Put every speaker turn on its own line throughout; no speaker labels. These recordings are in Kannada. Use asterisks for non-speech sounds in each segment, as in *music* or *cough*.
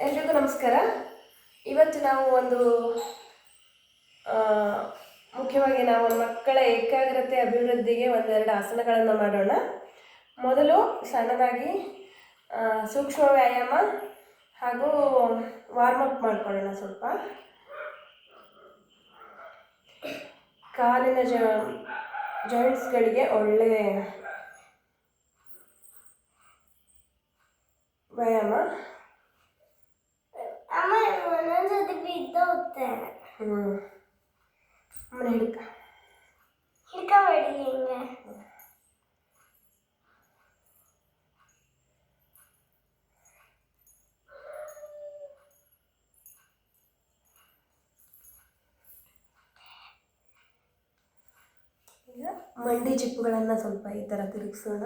ಎಲ್ರಿಗೂ ನಮಸ್ಕಾರ. ಇವತ್ತು ನಾವು ಒಂದು ಮುಖ್ಯವಾಗಿ ನಾವು ಮಕ್ಕಳ ಏಕಾಗ್ರತೆ ಅಭಿವೃದ್ಧಿಗೆ ಒಂದೆರಡು ಆಸನಗಳನ್ನು ಮಾಡೋಣ. ಮೊದಲು ಸಣ್ಣದಾಗಿ ಸೂಕ್ಷ್ಮ ವ್ಯಾಯಾಮ ಹಾಗೂ ವಾರ್ಮಪ್ ಮಾಡ್ಕೊಳ್ಳೋಣ ಸ್ವಲ್ಪ. ಕಾಲಿನ ಜ ಜಾಯಿಂಟ್ಸ್ಗಳಿಗೆ ಒಳ್ಳೆ ವ್ಯಾಯಾಮ.
ಒಂದೊಂದ್ಸತಿ ಬಿದ್ದು ಹೋಗ್ತೇನೆ
ಹ್ಞೂ ಆಮೇಲೆ ಹಿಡ್ಕ
ಹಿಡ್ಕೊಬೇಡಿ ಹಿಂಗೆ
ಈಗ ಮಂಡಿ ಚಿಪ್ಪುಗಳನ್ನು ಸ್ವಲ್ಪ ಈ ಥರ ತಿರುಗಿಸೋಣ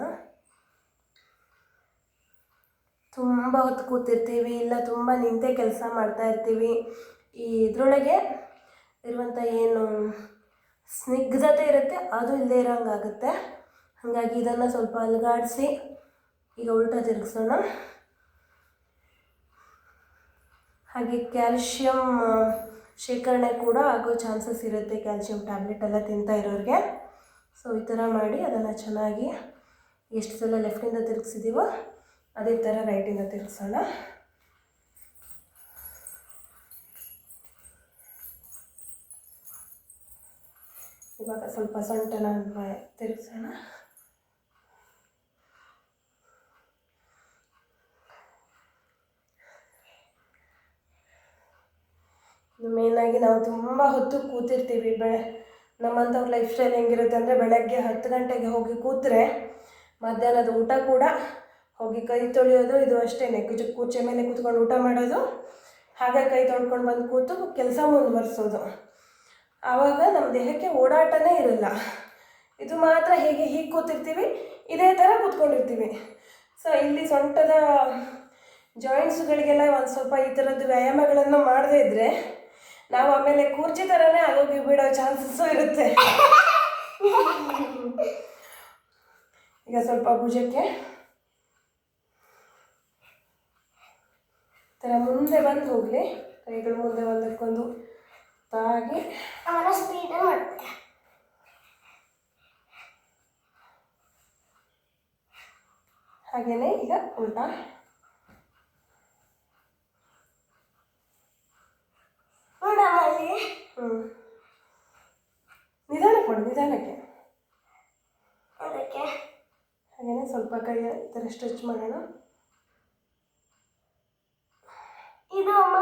ತುಂಬ ಹೊತ್ತು ಕೂತಿರ್ತೀವಿ, ಇಲ್ಲ ತುಂಬ ನಿಂತೆ ಕೆಲಸ ಮಾಡ್ತಾ ಇರ್ತೀವಿ. ಈ ಇದರೊಳಗೆ ಇರುವಂಥ ಏನು ಸ್ನಿಗ್ಧತೆ ಇರುತ್ತೆ, ಅದು ಇಲ್ಲದೆ ಇರೋಂಗಾಗುತ್ತೆ ಹಾಗಾಗಿ ಇದನ್ನು ಸ್ವಲ್ಪ ಅಲುಗಾಡಿಸಿ, ಈಗ ಉಲ್ಟ ತಿರುಗಿಸೋಣ. ಹಾಗೆ ಕ್ಯಾಲ್ಶಿಯಂ ಶೇಖರಣೆ ಕೂಡ ಆಗೋ ಚಾನ್ಸಸ್ ಇರುತ್ತೆ ಕ್ಯಾಲ್ಶಿಯಂ ಟ್ಯಾಬ್ಲೆಟ್ ಎಲ್ಲ ತಿಂತಾ ಇರೋರಿಗೆ. ಸೊ, ಈ ಥರ ಮಾಡಿ ಅದನ್ನು ಚೆನ್ನಾಗಿ ಎಷ್ಟು ಸಲ ಲೆಫ್ಟಿಂದ ತಿರುಗಿಸಿದ್ದೀವೋ ಅದೇ ಥರ ರೈಟಿಂದ ತಿರುಗಿಸೋಣ. ಇವಾಗ ಸ್ವಲ್ಪ ಸೊಂಟನ ತಿರುಗಿಸೋಣ. ಮೇಯ್ನಾಗಿ ನಾವು ತುಂಬ ಹೊತ್ತು ಕೂತಿರ್ತೀವಿ. ಬೆ ನಮ್ಮಂಥವ್ರ ಲೈಫ್ ಸ್ಟೈಲ್ ಹೆಂಗಿರುತ್ತೆ ಅಂದರೆ ಬೆಳಗ್ಗೆ ಹತ್ತು ಗಂಟೆಗೆ ಹೋಗಿ ಕೂತ್ರೆ ಮಧ್ಯಾಹ್ನದ ಊಟ ಕೂಡ ಹೋಗಿ ಕೈ ತೊಳೆಯೋದು ಇದು ಅಷ್ಟೇ ಕುಚ ಕೂಚೆ ಮೇಲೆ ಕೂತ್ಕೊಂಡು ಊಟ ಮಾಡೋದು ಹಾಗೆ ಕೈ ತೊಳ್ಕೊಂಡು ಬಂದು ಕೂತು ಕೆಲಸ ಮುಂದುವರಿಸೋದು. ಆವಾಗ ನಮ್ಮ ದೇಹಕ್ಕೆ ಓಡಾಟನೇ ಇರಲ್ಲ. ಇದು ಮಾತ್ರ ಹೀಗೆ ಹೀಗೆ ಕೂತಿರ್ತೀವಿ ಇದೇ ಥರ ಕೂತ್ಕೊಂಡಿರ್ತೀವಿ. ಸೊ ಇಲ್ಲಿ ಸೊಂಟದ ಜಾಯಿಂಟ್ಸ್ಗಳಿಗೆಲ್ಲ ಒಂದು ಸ್ವಲ್ಪ ಈ ಥರದ್ದು ವ್ಯಾಯಾಮಗಳನ್ನು ಮಾಡದೇ ಇದ್ದರೆ ನಾವು ಆಮೇಲೆ ಕೂರ್ಚಿ ಥರನೇ ಆಗೋಗಿ ಬಿಡೋ ಚಾನ್ಸಸ್ಸು ಇರುತ್ತೆ. *laughs* ಈಗ ಸ್ವಲ್ಪ ಭುಜಕ್ಕೆ ಥರ ಮುಂದೆ ಬಂದು ಹೋಗಲಿ. ಕೈಗಳು ಮುಂದೆ ಒಂದಕ್ಕೊಂದು ತಾಗಿ.
ಸ್ಪೀಡ್ ಮಾಡ್ತೆ
ಹಾಗೆಯೇ ಈಗ ಉಲ್ಟಾ. ಹ್ಞೂ ನಿಧಾನಕ್ಕೆ ಕೊಡು ನಿಧಾನಕ್ಕೆ.
ಅದಕ್ಕೆ.
ಹಾಗೆಯೇ ಸ್ವಲ್ಪ ಕೈ ಈ ಥರ ಸ್ಟ್ರೆಚ್ ಮಾಡೋಣ.
ಇದು ಅಮ್ಮ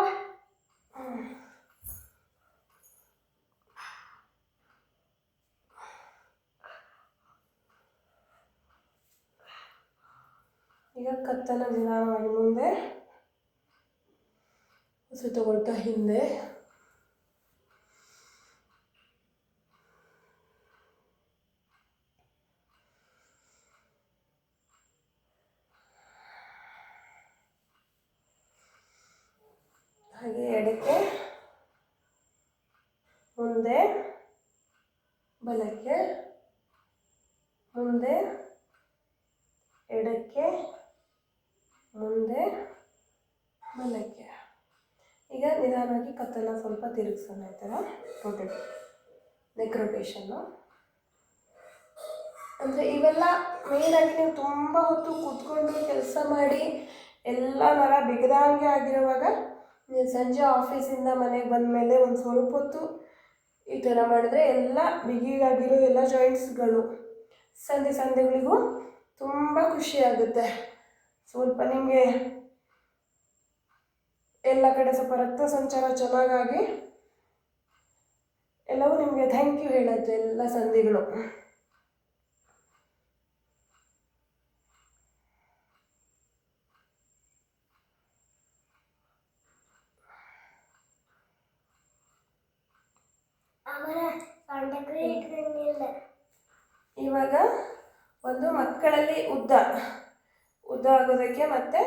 ಈಗ ಕತ್ತನ್ನು ನಿಧಾನವಾಗಿ ಮುಂದೆ ಉಸಿರು ತಗೊಳ್ತಾ ಹಿಂದೆ ಹಾಗೆ ಎಡಕ್ಕೆ, ಮುಂದೆ, ಬಲಕ್ಕೆ, ಮುಂದೆ, ಎಡಕ್ಕೆ, ಮುಂದೆ, ಬಲಕ್ಕೆ. ಈಗ ನಿಧಾನವಾಗಿ ಕತ್ತನ್ನ ಸ್ವಲ್ಪ ತಿರುಗಿಸೋಣ ಈ ಥರ. ರೊಟೇಟ್ ನೆಕ್ ರೊಟೇಷನ್ನು ಅಂದರೆ ಇವೆಲ್ಲ ಮೇಯ್ನಾಗಿ ನೀವು ತುಂಬ ಹೊತ್ತು ಕೂತ್ಕೊಂಡು ಕೆಲಸ ಮಾಡಿ ಎಲ್ಲ ನರ ಬಿಗದಂಗೆ ಆಗಿರುವಾಗ ನೀವು ಸಂಜೆ ಆಫೀಸಿಂದ ಮನೆಗೆ ಬಂದ ಮೇಲೆ ಒಂದು ಸ್ವಲ್ಪ ಹೊತ್ತು ಈ ಥರ ಮಾಡಿದ್ರೆ ಎಲ್ಲ ಬಿಗಿಯಾಗಿರೋ ಎಲ್ಲ ಜಾಯಿಂಟ್ಸ್ಗಳು ಸಂಧಿ ಸಂಧಿಗಳಿಗೂ ತುಂಬ ಖುಷಿಯಾಗುತ್ತೆ. ಸ್ವಲ್ಪ ನಿಮಗೆ ಎಲ್ಲ ಕಡೆ ಸ್ವಲ್ಪ ರಕ್ತ ಸಂಚಾರ ಚೆನ್ನಾಗಾಗಿ ಎಲ್ಲವೂ ನಿಮಗೆ ಥ್ಯಾಂಕ್ ಯು ಹೇಳುತ್ತೆ ಎಲ್ಲ ಸಂಧಿಗಳು. ಇವಾಗ ಒಂದು ಮಕ್ಕಳಲ್ಲಿ ಉದ್ದ. ಉದ್ದ ಆಗೋದಕ್ಕೆ ಮತ್ತು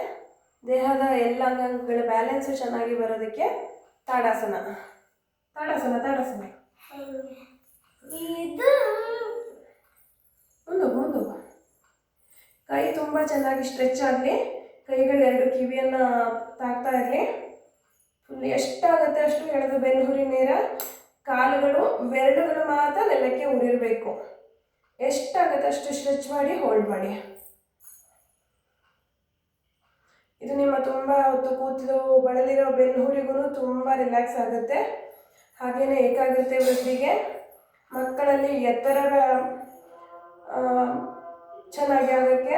ದೇಹದ ಎಲ್ಲ ಅಂಗಾಂಗಗಳ ಬ್ಯಾಲೆನ್ಸ್ ಚೆನ್ನಾಗಿ ಬರೋದಕ್ಕೆ ತಾಡಾಸನ. ತಾಡಾಸನ ತಾಡಾಸನ.
ಒಂದು
ಮುಂದು ಕೈ ತುಂಬ ಚೆನ್ನಾಗಿ ಸ್ಟ್ರೆಚ್ ಆಗಲಿ. ಕೈಗಳು ಎರಡು ಕಿವಿಯನ್ನು ತಾಕ್ತಾ ಇರಲಿ. ಫುಲ್ ಎಷ್ಟಾಗುತ್ತೆ ಅಷ್ಟು ಎಳೆದು ಬೆನ್ನುಹುರಿ ನೇರ ಕಾಲುಗಳು ಬೆರಳುಗಳು ಮಾತ್ರ ನೆಲಕ್ಕೆ ಉರಿರಬೇಕು ಎಷ್ಟಾಗುತ್ತೆ ಅಷ್ಟು ಸ್ಟ್ರೆಚ್ ಮಾಡಿ ಹೋಲ್ಡ್ ಮಾಡಿ. ಇದು ನಿಮ್ಮ ತುಂಬ ಹೊತ್ತು ಕೂತಿರೋ, ಬಳಲಿರೋ ಬೆನ್ನುಹುರಿಗೂ ತುಂಬ ರಿಲ್ಯಾಕ್ಸ್ ಆಗುತ್ತೆ. ಹಾಗೆಯೇ ಏಕಾಗ್ರತೆ ವೃದ್ಧಿಗೆ ಮಕ್ಕಳಲ್ಲಿ ಎತ್ತರದ ಚೆನ್ನಾಗಿ ಆಗೋಕ್ಕೆ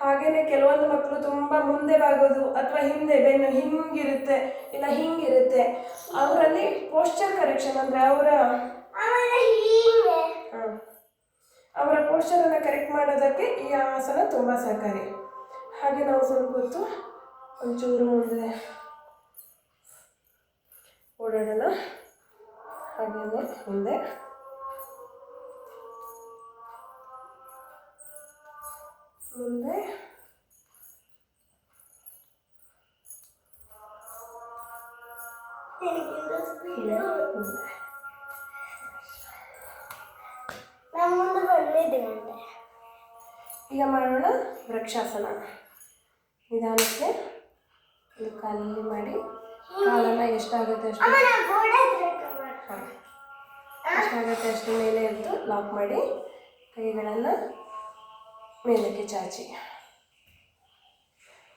ಹಾಗೆಯೇ ಕೆಲವೊಂದು ಮಕ್ಕಳು ತುಂಬ ಮುಂದೆ ಬಾಗೋದು ಅಥವಾ ಹಿಂದೆ ಬೆನ್ನು ಹಿಂಗಿರುತ್ತೆ ಇಲ್ಲ ಹಿಂಗಿರುತ್ತೆ. ಅವರಲ್ಲಿ ಪೋಸ್ಚರ್ ಕರೆಕ್ಷನ್ ಅಂದರೆ ಅವರ
ಅವರ ಪೋಶ್ಚರ್
ಅನ್ನ ಅವರ ಪೋಸ್ಚರನ್ನು ಕರೆಕ್ಟ್ ಮಾಡೋದಕ್ಕೆ ಈ ಆಸನ ತುಂಬ ಸಹಕಾರಿ. ಹಾಗೆ ನಾವು ಸ್ವಲ್ಪ ಹೊತ್ತು ಒಂಚೂರು ಮುಂದೆ ಓಡಾಡೋಣ. ಹಾಗೆಯೇ ಮುಂದೆ. ಮುಂದೆ.
ನಾನು ಮುಂದೆ ಬಂದಿದ್ದೇನೆ
ಈಗ ಮಾಡೋಣ ವೃಕ್ಷಾಸನ. ನಿಧಾನಕ್ಕೆ ಇದು ಕಾಲಲ್ಲಿ ಮಾಡಿ. ಕಾಲನ್ನು ಎಷ್ಟಾಗುತ್ತೆ ಅಷ್ಟು. ಹಾಂ. ಎಷ್ಟಾಗುತ್ತೆ ಅಷ್ಟು ಮೇಲೆ ಎದ್ದು ಲಾಕ್ ಮಾಡಿ ಕೈಗಳನ್ನು ಮೇಲಕ್ಕೆ ಚಾಚಿ.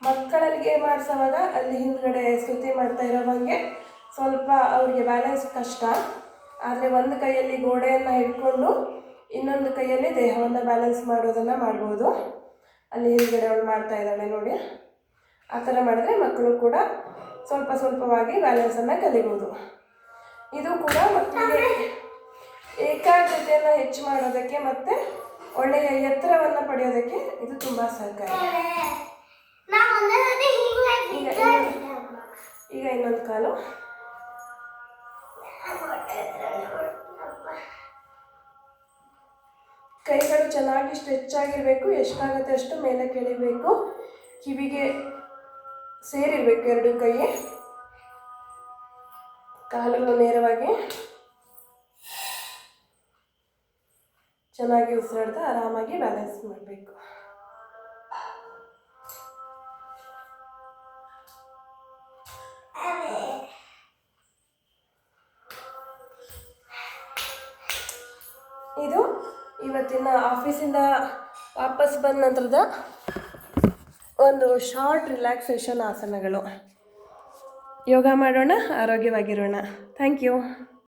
ಮಕ್ಕಳಿಗೆ ಮಾಡಿಸೋವಾಗ ಅಲ್ಲಿ ಹಿಂದ್ಗಡೆ ಸ್ತುತಿ ಮಾಡ್ತಾ ಇರೋವಂಗೆ ಸ್ವಲ್ಪ ಅವ್ರಿಗೆ ಬ್ಯಾಲೆನ್ಸ್ ಕಷ್ಟ. ಆದರೆ ಒಂದು ಕೈಯಲ್ಲಿ ಗೋಡೆಯನ್ನು ಹಿಡ್ಕೊಂಡು ಇನ್ನೊಂದು ಕೈಯಲ್ಲಿ ದೇಹವನ್ನು ಬ್ಯಾಲೆನ್ಸ್ ಮಾಡೋದನ್ನು ಮಾಡ್ಬೋದು. ಅಲ್ಲಿ ಹಿಂದ್ಗಡೆ ಅವಳು ಮಾಡ್ತಾ ಇದ್ದಾಳೆ ನೋಡಿ. ಆ ಥರ ಮಾಡಿದ್ರೆ ಮಕ್ಕಳು ಕೂಡ ಸ್ವಲ್ಪ ಸ್ವಲ್ಪವಾಗಿ ಬ್ಯಾಲೆನ್ಸನ್ನು ಕಲಿಬೋದು. ಇದು ಕೂಡ ಮಕ್ಕಳಿಗೆ ಏಕಾಗ್ರತೆಯನ್ನು ಹೆಚ್ಚು ಮಾಡೋದಕ್ಕೆ ಮತ್ತು ಒಳ್ಳೆಯ ಎತ್ತರವನ್ನು ಪಡೆಯೋದಕ್ಕೆ ಇದು ತುಂಬ ಸಹಕಾರಿ. ಈಗ ಇನ್ನೊಂದು- ಈಗ ಇನ್ನೊಂದು ಕಾಲು. ಕೈಗಳು ಚೆನ್ನಾಗಿ ಸ್ಟ್ರೆಚ್ ಆಗಿರಬೇಕು ಎಷ್ಟಾಗುತ್ತೆ ಅಷ್ಟು ಮೇಲೆ ಕೆಳಿಬೇಕು. ಕಿವಿಗೆ ಸೇರಿರಬೇಕು ಎರಡು ಕೈ ಕಾಲುಗಳು ನೇರವಾಗಿ ಚೆನ್ನಾಗಿ ಉಸಿರಾಡ್ತಾ ಆರಾಮಾಗಿ ಬ್ಯಾಲೆನ್ಸ್ ಮಾಡಬೇಕು. ಇದು ಇವತ್ತಿನ ಆಫೀಸಿಂದ ವಾಪಸ್ ಬಂದ ನಂತರದ ಒಂದು ಶಾರ್ಟ್ ರಿಲ್ಯಾಕ್ಸೇಷನ್ ಆಸನಗಳು. ಯೋಗ ಮಾಡೋಣ, ಆರೋಗ್ಯವಾಗಿರೋಣ. Thank you